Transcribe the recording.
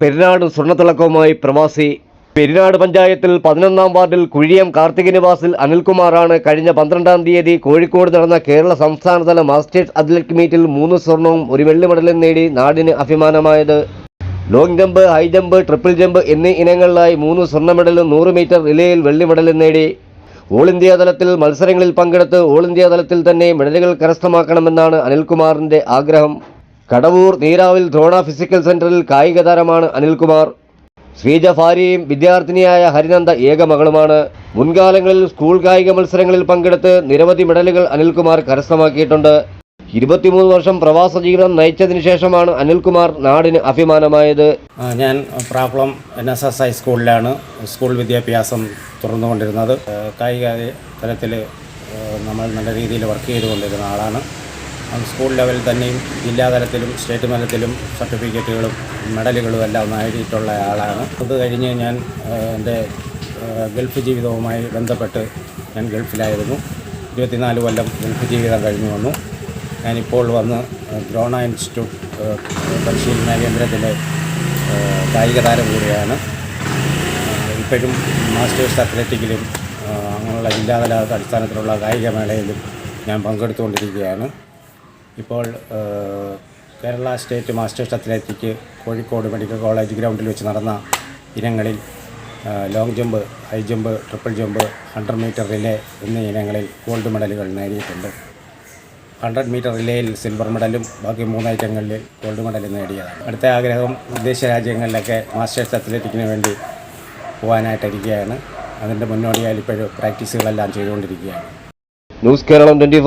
പെരിനാട് സ്വർണത്തിളക്കവുമായി പ്രവാസി പെരിനാട് പഞ്ചായത്തിൽ പതിനൊന്നാം വാർഡിൽ കുഴിയം കാർത്തിക നിവാസിൽ അനിൽകുമാറാണ് കഴിഞ്ഞ പന്ത്രണ്ടാം തീയതി കോഴിക്കോട് നടന്ന കേരള സംസ്ഥാനതല മാസ്റ്റേഴ്സ് അത്ലറ്റിക് മീറ്റിൽ മൂന്ന് സ്വർണവും ഒരു വെള്ളി മെഡലും നേടി നാടിന് അഭിമാനമായത്. Long jump high jump triple jump എന്നീ ഇനങ്ങളിലായി മൂന്ന് സ്വർണ മെഡലും നൂറ് മീറ്റർ റിലേയിൽ വെള്ളി മെഡലും നേടി. ഓൾ ഇന്ത്യ തലത്തിൽ മത്സരങ്ങളിൽ പങ്കെടുത്ത് ഓൾ ഇന്ത്യ തലത്തിൽ തന്നെ മെഡലുകൾ കരസ്ഥമാക്കണമെന്നാണ് അനിൽകുമാറിന്റെ ആഗ്രഹം. കടവൂർ നീരാവിൽ ദ്രോണ ഫിസിക്കൽ സെന്ററിൽ കായിക താരമാണ് അനിൽകുമാർ. ശ്രീജ ഭാര്യയും വിദ്യാർത്ഥിനിയായ ഹരിനന്ദ ഏക മകളുമാണ്. മുൻകാലങ്ങളിൽ സ്കൂൾ കായിക മത്സരങ്ങളിൽ പങ്കെടുത്ത് നിരവധി മെഡലുകൾ അനിൽകുമാർ കരസ്ഥമാക്കിയിട്ടുണ്ട്. ഇരുപത്തിമൂന്ന് വർഷം പ്രവാസ ജീവിതം നയിച്ചതിന് ശേഷമാണ് അനിൽകുമാർ നാടിന് അഭിമാനമായത്. ഞാൻ പ്രാപ്ളം എൻ എസ് എസ് ഹൈസ്കൂളിലാണ് സ്കൂൾ വിദ്യാഭ്യാസം തുറന്നുകൊണ്ടിരുന്നത് കായിക തലത്തിൽ നമ്മൾ നല്ല രീതിയിൽ വർക്ക് ചെയ്തുകൊണ്ടിരുന്ന ആളാണ്. സ്കൂൾ ലെവലിൽ തന്നെയും ജില്ലാ തലത്തിലും സ്റ്റേറ്റ് തലത്തിലും സർട്ടിഫിക്കറ്റുകളും മെഡലുകളും എല്ലാം നേടിയിട്ടുള്ള ആളാണ്. അത് കഴിഞ്ഞ് ഞാൻ എന്റെ ഗൾഫ് ജീവിതവുമായി ബന്ധപ്പെട്ട് ഞാൻ ഗൾഫിലായിരുന്നു. ഇരുപത്തിനാല് കൊല്ലം ഗൾഫ് ജീവിതം കഴിഞ്ഞു വന്നു. ഞാനിപ്പോൾ വന്ന് ദ്രോണ ഇൻസ്റ്റിറ്റ്യൂട്ട് പരിശീലന കേന്ദ്രത്തിലെ കായിക താരം കൂടിയാണ്. ഇപ്പോഴും മാസ്റ്റേഴ്സ് അത്ലറ്റിക്കിലും അങ്ങനെയുള്ള ജില്ലാതല അടിസ്ഥാനത്തിലുള്ള കായിക മേളയിലും ഞാൻ പങ്കെടുത്തുകൊണ്ടിരിക്കുകയാണ്. ഇപ്പോൾ Kerala state masters athletic Kozhikode medical college ഗ്രൗണ്ടിൽ വെച്ച് നടന്ന ഇനങ്ങളിൽ long jump high jump triple jump hundred metre relay എന്നീ ഇനങ്ങളിൽ ഗോൾഡ് മെഡലുകൾ നേടിയിട്ടുണ്ട്. ഹൺഡ്രഡ് മീറ്റർ റിലേയിൽ സിൽവർ മെഡലും ബാക്കി മൂന്ന് ഐറ്റങ്ങളിൽ ഗോൾഡ് മെഡൽ നേടിയതാണ്. അടുത്ത ആഗ്രഹം വിദേശ രാജ്യങ്ങളിലൊക്കെ മാസ്റ്റേഴ്സ് അത്ലറ്റിക്കിന് വേണ്ടി പോകാനായിട്ടിരിക്കുകയാണ് അതിന്റെ മുന്നോടിയായി ഇപ്പോഴും പ്രാക്ടീസുകളെല്ലാം ചെയ്തുകൊണ്ടിരിക്കുകയാണ്. News Keralam twenty